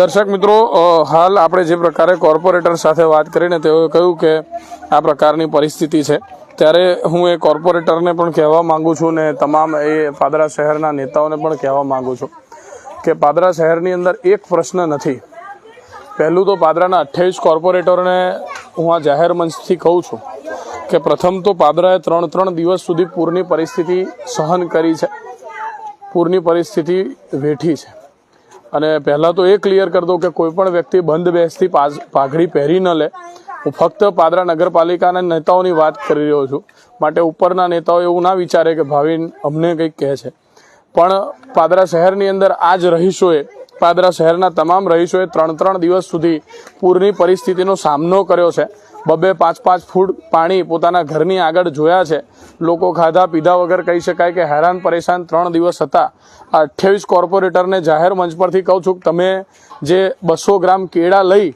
દર્શક મિત્રો હાલ આપણે જે પ્રકારે કોર્પોરેટર સાથે વાત કરીને તેઓએ કહ્યું કે આ પ્રકારની પરિસ્થિતિ છે. ત્યારે હું એ કોર્પોરેટરને પણ કહેવા માગું છું ને તમામ એ પાદરા શહેરના નેતાઓને પણ કહેવા માગું છું કે પાદરા શહેરની અંદર એક પ્રશ્ન નથી. પહેલું તો પાદરાના અઠ્યાવીસ કોર્પોરેટરને હું આ જાહેર મંચથી કહું છું કે પ્રથમ તો પાદરાએ ત્રણ ત્રણ દિવસ સુધી પૂરની પરિસ્થિતિ સહન કરી છે. પૂરની પરિસ્થિતિ વેઠી છે. અને પહેલાં તો એ ક્લિયર કરી દઉં કે કોઈ પણ વ્યક્તિ બંધ બેસતી પાઘડી પહેરી ન લે. હું ફક્ત પાદરા નગરપાલિકાના નેતાઓની વાત કરી રહ્યો છું. માટે ઉપરના નેતાઓ એવું ના વિચારે કે ભાવિન અમને કંઈક કહે છે. પણ પાદરા શહેરની અંદર આ જ રહીશોએ પાદરા શહેરના તમામ રહીશોએ ત્રણ ત્રણ દિવસ સુધી પૂરની પરિસ્થિતિનો સામનો કર્યો છે. બબે પાંચ પાંચ ફૂટ પાણી પોતાના ઘરની આગળ જોયા છે. લોકો ખાધા પીધા વગર કહી શકાય કે હેરાન પરેશાન ત્રણ દિવસ હતા. આ અઠ્યાવીસ કોર્પોરેટરને જાહેર મંચ પરથી કહું છું કે તમે જે બસો ગ્રામ કેળા લઈ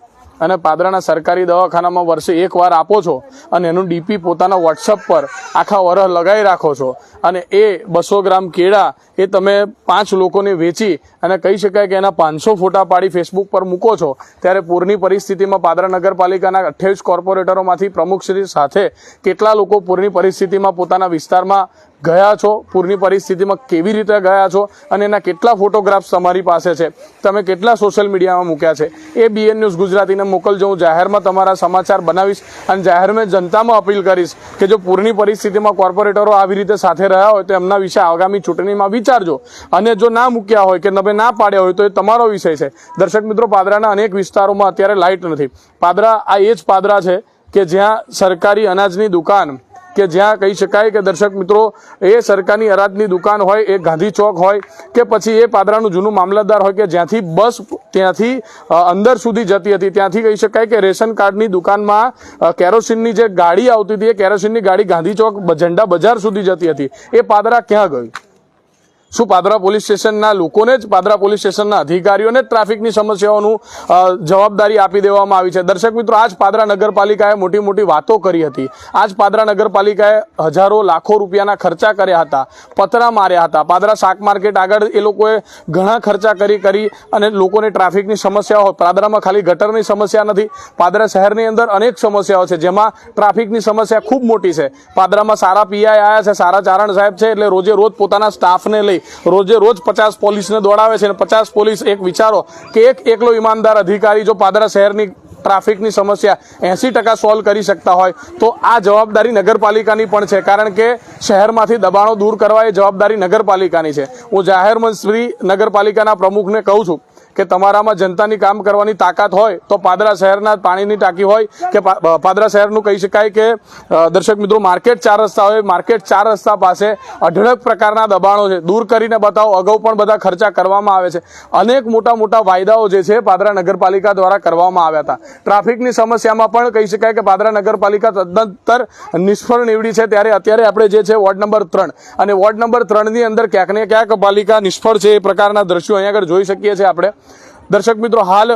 અને પાદરાના સરકારી દવાખાનામાં વર્ષે એકવાર આપો છો અને એનું ડીપી પોતાના વોટ્સઅપ પર આખા વરસ લગાવી રાખો છો. અને એ બસો ગ્રામ કેળા એ તમે પાંચ લોકોને વેચી અને કહી શકાય કે એના પાંચસો ફોટા પાડી ફેસબુક પર મૂકો છો, ત્યારે પૂરની પરિસ્થિતિમાં પાદરા નગરપાલિકાના અઠ્યાવીસ કોર્પોરેટરોમાંથી પ્રમુખશ્રી સાથે કેટલા લોકો પૂરની પરિસ્થિતિમાં પોતાના વિસ્તારમાં ગયા છો? પૂરની પરિસ્થિતિમાં કેવી રીતે ગયા છો? અને એના કેટલા ફોટોગ્રાફ્સ તમારી પાસે છે? તમે કેટલા સોશિયલ મીડિયામાં મૂક્યા છે? એ બીએન ન્યૂઝ ગુજરાતીને મોકલજો. હું જાહેરમાં તમારા સમાચાર બનાવીશ અને જાહેરમાં જનતામાં અપીલ કરીશ કે જો પૂરની પરિસ્થિતિમાં કોર્પોરેટરો આવી રીતે સાથે રહ્યા હોય તો એમના વિશે આગામી ચૂંટણીમાં વિચારજો. અને જો ના મૂક્યા હોય કે તમે ના પાડ્યા હોય તો એ તમારો વિષય છે. દર્શક મિત્રો, પાદરાના અનેક વિસ્તારોમાં અત્યારે લાઇટ નથી. પાદરા, આ એ જ પાદરા છે કે જ્યાં સરકારી અનાજની દુકાન કે જ્યાં કહી શકાય કે દર્શક મિત્રો, એ સરકારની અરાજની દુકાન હોય, એ ગાંધી ચોક હોય, કે પછી એ પાદરાનું જૂનું મામલતદાર હોય કે જ્યાંથી બસ ત્યાંથી અંદર સુધી જતી હતી, ત્યાંથી કહી શકાય કે રેશન કાર્ડની દુકાનમાં કેરોસીનની જે ગાડી આવતી હતી, એ કેરોસીનની ગાડી ગાંધી ચોક ઝંડા બજાર સુધી જતી હતી. એ પાદરા ક્યાં ગયું શું પાદરા પોલીસ સ્ટેશનના લોકોને જ પાદરા પોલીસ સ્ટેશનના અધિકારીઓને ટ્રાફિકની સમસ્યાઓનું જવાબદારી આપી દેવામાં આવી છે? દર્શક મિત્રો, આજ પાદરા નગરપાલિકાએ મોટી મોટી વાતો કરી હતી. આજ પાદરા નગરપાલિકાએ હજારો લાખો રૂપિયાના ખર્ચા કર્યા હતા પતરા માર્યા હતા. પાદરા શાક માર્કેટ આગળ એ લોકોએ ઘણા ખર્ચા કરી કરી અને લોકોને ટ્રાફિકની સમસ્યાઓ, પાદરામાં ખાલી ગટરની સમસ્યા નથી, પાદરા શહેરની અંદર અનેક સમસ્યાઓ છે, જેમાં ટ્રાફિકની સમસ્યા ખૂબ મોટી છે. પાદરામાં સારા પીઆઈ આવ્યા છે, સારા ચારણ સાહેબ છે, એટલે રોજે રોજ પોતાના સ્ટાફને લઈ રોજે રોજ પચાસ પોલીસને દોડાવે છે અને પચાસ પોલીસ એક વિચારો કે એક એકલો ઈમાનદાર અધિકારી જો પાદરા શહેરની ટ્રાફિકની સમસ્યા એંસી ટકા સોલ્વ કરી શકતા હોય તો આ જવાબદારી નગરપાલિકાની પણ છે. કારણ કે શહેરમાંથી દબાણો દૂર કરવા એ જવાબદારી નગરપાલિકાની છે. હું જાહેર મંત્રી નગરપાલિકાના પ્રમુખને કહું છું કે તમારામાં જનતાની કામ કરવાની તાકાત હોય તો પાદરા શહેરના પાણીની ટાંકી હોય કે પાદરા શહેરનું કહી શકાય કે દર્શક મિત્રો, માર્કેટ ચાર રસ્તા હોય, માર્કેટ ચાર રસ્તા પાસે અઢળક પ્રકારના દબાણો છે. દૂર કરીને બતાવો, અગાઉ પણ બધા ખર્ચા કરવામાં આવે છે. અનેક મોટા મોટા વાયદાઓ જે છે પાદરા નગરપાલિકા દ્વારા કરવામાં આવ્યા હતા. ટ્રાફિકની સમસ્યામાં પણ કહી શકાય કે પાદરા નગરપાલિકા તદ્દંતર નિષ્ફળ નીવડી છે. ત્યારે અત્યારે આપણે જે છે વોર્ડ નંબર ત્રણ અને વોર્ડ નંબર ત્રણની અંદર ક્યાંક ને ક્યાંક પાલિકા નિષ્ફળ છે એ પ્રકારના દ્રશ્યો અહીંયા આગળ જોઈ શકીએ છીએ આપણે. દર્શક મિત્રો, હાલ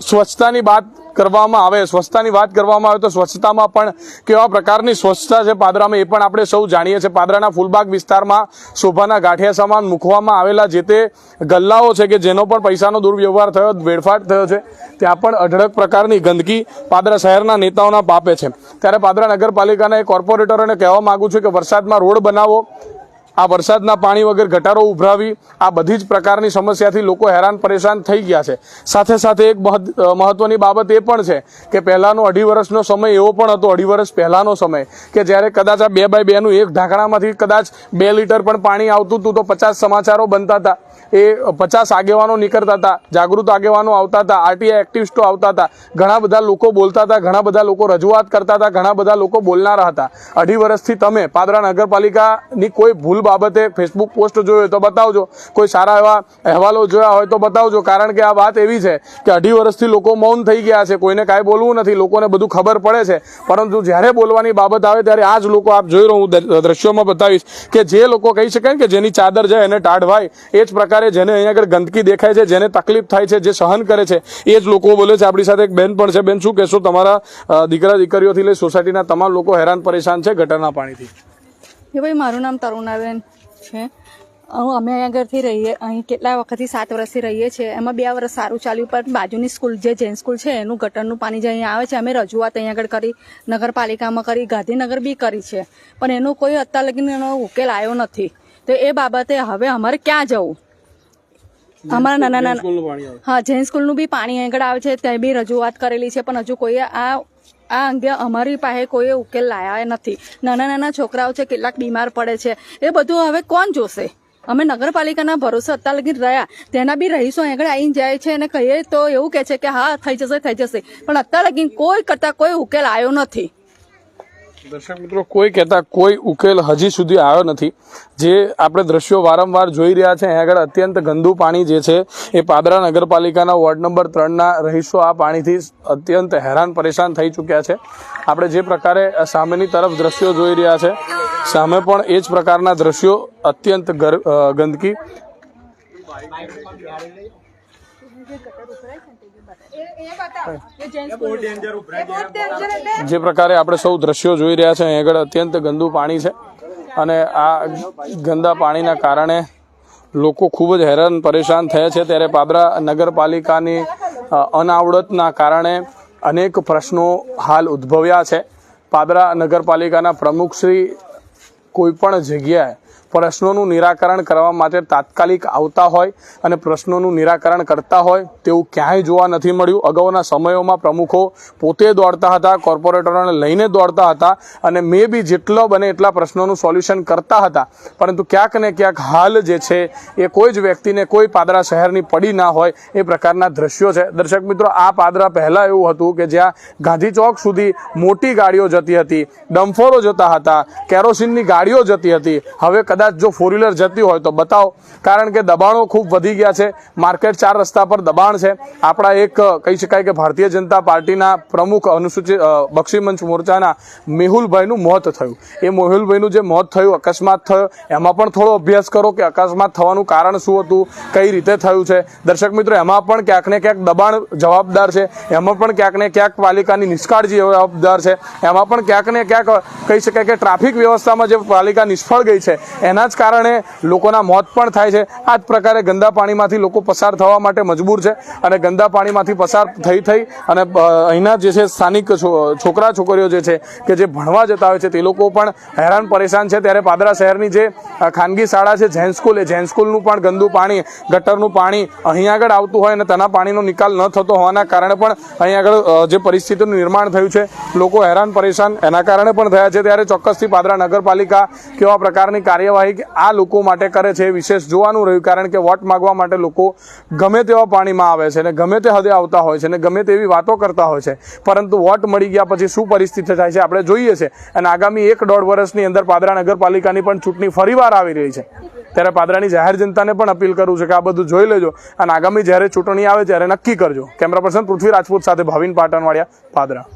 સ્વચ્છતાની વાત કરવામાં આવે, સ્વચ્છતાની વાત કરવામાં આવે તો સ્વચ્છતામાં પણ કેવા પ્રકારની સ્વચ્છતા છે પાદરામાં એ પણ આપણે સૌ જાણીએ છીએ. પાદરાના ફૂલબાગ વિસ્તારમાં શોભાના ગાંઠિયા સામાન મૂકવામાં આવેલા જે તે ગલ્લાઓ છે કે જેનો પણ પૈસાનો દુર્વ્યવહાર થયો, વેડફાટ થયો છે, ત્યાં પણ અઢળક પ્રકારની ગંદકી પાદરા શહેરના નેતાઓના પાપે છે. ત્યારે પાદરા નગરપાલિકાના કોર્પોરેટરોને કહેવા માગું છું કે વરસાદમાં રોડ બનાવો આ વરસાદના પાણી વગર ગટારો ઉભરાવી આ બધી જ પ્રકારની સમસ્યાથી લોકો હેરાન પરેશાન થઈ ગયા છે. સાથે સાથે એક મહત્વની બાબત એ પણ છે કે પહેલાંનો અઢી વર્ષનો સમય એવો પણ હતો, અઢી વર્ષ પહેલાંનો સમય, કે જ્યારે કદાચ આ બે બાય બેનું એક ઢાંકણામાંથી કદાચ બે લીટર પણ પાણી આવતું હતું તો પચાસ સમાચારો બનતા હતા. એ પચાસ આગેવાનો નીકળતા હતા, જાગૃત આગેવાનો આવતા હતા, આરટીઆઈ એક્ટિવિસ્ટો આવતા હતા, ઘણા બધા લોકો બોલતા હતા, ઘણા બધા લોકો રજૂઆત કરતા હતા, ઘણા બધા લોકો બોલનારા હતા. અઢી વર્ષથી તમે પાદરા નગરપાલિકાની કોઈ ભૂલ બાબતે ફેસબુક પોસ્ટ જોઈ હોય તો બતાવજો. કોઈ સારા એવા અહેવાલો જોયા હોય તો બતાવજો. કારણ કે આ વાત એવી છે કે અઢી વર્ષથી લોકો મૌન થઈ ગયા છે, કોઈને કાંઈ બોલવું નથી, લોકોને બધું ખબર પડે છે. પરંતુ જ્યારે બોલવાની બાબત આવે ત્યારે આ જ લોકો આપ જોઈ રહ્યો હું દર- દ્રશ્યોમાં બતાવીશ કે જે લોકો કહી શકાય કે જેની ચાદર જાય એને ટાઢવાય, એ જ પ્રકારે જેને અહીંયા આગળ ગંદકી દેખાય છે, જેને તકલીફ થાય છે, જે સહન કરે છે, એ જ લોકો બોલે છે. આપણી સાથે એક બેન પણ છે. બેન, શું કહેશો? તમારા દીકરા, દીકરીઓથી લઈ સોસાયટીના તમામ લોકો હેરાન પરેશાન છે ગટરના પાણીથી. એ ભાઈ, મારું નામ તરુણાબેન છે. અમે અહીંયા આગળથી રહીએ, અહીં કેટલા વખતથી સાત વર્ષથી રહીએ છીએ. એમાં બે વર્ષ સારું ચાલ્યું, પણ બાજુની સ્કૂલ, જે જૈન સ્કૂલ છે, એનું ગટરનું પાણી જે અહીંયા આવે છે, અમે રજૂઆત અહીં આગળ કરી, નગરપાલિકામાં કરી, ગાંધીનગર બી કરી છે. પણ એનો કોઈ અત્યાર લગીને એનો ઉકેલ આવ્યો નથી. તો એ બાબતે હવે અમારે ક્યાં જવું? અમારા નાના નાના હા જૈન સ્કૂલનું બી પાણી આગળ આવે છે ત્યાં બી રજૂઆત કરેલી છે પણ હજુ કોઈએ આ આ અંગે અમારી પાસે કોઈ ઉકેલ લાયા નથી. નાના નાના છોકરાઓ છે કેટલાક બીમાર પડે છે. એ બધું હવે કોણ જોશે? અમે નગરપાલિકાના ભરોસે અત્યાર લગી રહ્યા. તેના બી રહીશો આગળ આવીને જાય છે અને કહીએ તો એવું કહે છે કે હા થઈ જશે થઈ જશે. પણ અત્યાર લગી કોઈ કરતા કોઈ ઉકેલ આવ્યો નથી. દર્શક મિત્રો, કોઈ કહેતા કોઈ ઉકેલ હજી સુધી આવ્યો નથી. જે આપણે દ્રશ્યો વારંવાર જોઈ રહ્યા છે અહીં આગળ અત્યંત ગંદુ પાણી જે છે, એ પાદરા નગરપાલિકાના વોર્ડ નંબર ત્રણના રહીશો આ પાણીથી અત્યંત હેરાન પરેશાન થઈ ચૂક્યા છે. આપણે જે પ્રકારે સામેની તરફ દ્રશ્યો જોઈ રહ્યા છે, સામે પણ એ જ પ્રકારના દ્રશ્યો અત્યંત ગંદકી. જે પ્રકારે આપણે સૌ દ્રશ્યો જોઈ રહ્યા છે, અહીં આગળ અત્યંત ગંદુ પાણી છે. અને આ ગંદા પાણીના કારણે લોકો ખૂબ જ હેરાન પરેશાન થયા છે. ત્યારે પાદરા નગરપાલિકાની અનાવડતના કારણે અનેક પ્રશ્નો હાલ ઉદ્ભવ્યા છે. પાદરા નગરપાલિકાના પ્રમુખશ્રી કોઈપણ જગ્યાએ પ્રશ્નોનું નિરાકરણ કરવા માટે તાત્કાલિક આવતા હોય અને પ્રશ્નોનું નિરાકરણ કરતા હોય તેવું ક્યાંય જોવા નથી મળ્યું. અગાઉના સમયોમાં પ્રમુખો પોતે દોડતા હતા, કોર્પોરેટરોને લઈને દોડતા હતા અને મે બી જેટલો બને એટલા પ્રશ્નોનું સોલ્યુશન કરતા હતા. પરંતુ ક્યાંક ને ક્યાંક હાલ જે છે, એ કોઈ જ વ્યક્તિને કોઈ પાદરા શહેરની પડી ના હોય એ પ્રકારના દ્રશ્યો છે. દર્શક મિત્રો, આ પાદરા પહેલાં એવું હતું કે જ્યાં ગાંધી ચોક સુધી મોટી ગાડીઓ જતી હતી, ડમ્ફોરો જતા હતા, કેરોસીનની ગાડીઓ જતી હતી. હવે કદાચ જો ફોર વ્હીલર જતી હોય તો બતાવો. કારણ કે દબાણો ખૂબ વધી ગયા છે. માર્કેટ ચાર રસ્તા પર દબાણ છે. આપણા એક, કહી શકાય કે ભારતીય જનતા પાર્ટીના પ્રમુખ અનુસૂચિત બક્ષીમંચ મોરચાના મેહુલભાઈનું મોત થયું. એ મેહુલભાઈનું જે મોત થયું અકસ્માત થયો, એમાં પણ થોડો અભ્યાસ કરો કે અકસ્માત થવાનું કારણ શું હતું, કઈ રીતે થયું છે. દર્શક મિત્રો, એમાં પણ ક્યાંક ને ક્યાંક દબાણ જવાબદાર છે. એમાં પણ ક્યાંક ને ક્યાંક પાલિકાની નિષ્કાળજી જવાબદાર છે. એમાં પણ ક્યાંક ને ક્યાંક, કહી શકાય કે ટ્રાફિક વ્યવસ્થામાં જે પાલિકા નિષ્ફળ ગઈ છે એના જ કારણે લોકોના મોત પણ થાય છે. આ જ પ્રકારે ગંદા પાણીમાંથી લોકો પસાર થવા માટે મજબૂર છે અને ગંદા પાણીમાંથી પસાર થઈ થઈ અને અહીંના જે છે સ્થાનિક છોકરા છોકરીઓ જે છે કે જે ભણવા જતા હોય છે તે લોકો પણ હેરાન પરેશાન છે. ત્યારે પાદરા શહેરની જે ખાનગી શાળા છે, જૈન સ્કૂલ, એ જૈન સ્કૂલનું પણ ગંદુ પાણી, ગટરનું પાણી અહીં આગળ આવતું હોય અને તેના પાણીનો નિકાલ ન થતો હોવાના કારણે પણ અહીં આગળ જે પરિસ્થિતિનું નિર્માણ થયું છે, લોકો હેરાન પરેશાન એના કારણે પણ થયા છે. ત્યારે ચોક્કસથી પાદરા નગરપાલિકા કેવા પ્રકારની કાર્યવાહી આ લોકો માટે કરે છે એ વિશેષ જોવાનું રહ્યું, કારણ કે વોટ માગવા માટે લોકો ગમે તેવા પાણીમાં આવે છે અને ગમે તે હદે આવતા હોય છે અને ગમે તેવી વાતો કરતા હોય છે. પરંતુ વોટ મળી ગયા પછી શું પરિસ્થિતિ થાય છે આપણે જોઈએ છે. અને આગામી એક દોઢ વર્ષની અંદર પાદરા નગરપાલિકાની પણ ચૂંટણી ફરીવાર આવી રહી છે. ત્યારે પાદરાની જાહેર જનતાને પણ અપીલ કરું છું કે આ બધું જોઈ લેજો અને આગામી જ્યારે ચૂંટણી આવે ત્યારે નક્કી કરજો. કેમેરા પર્સન પૃથ્વી રાજપૂત સાથે ભાવિન પાટણવાડિયા, પાદરા.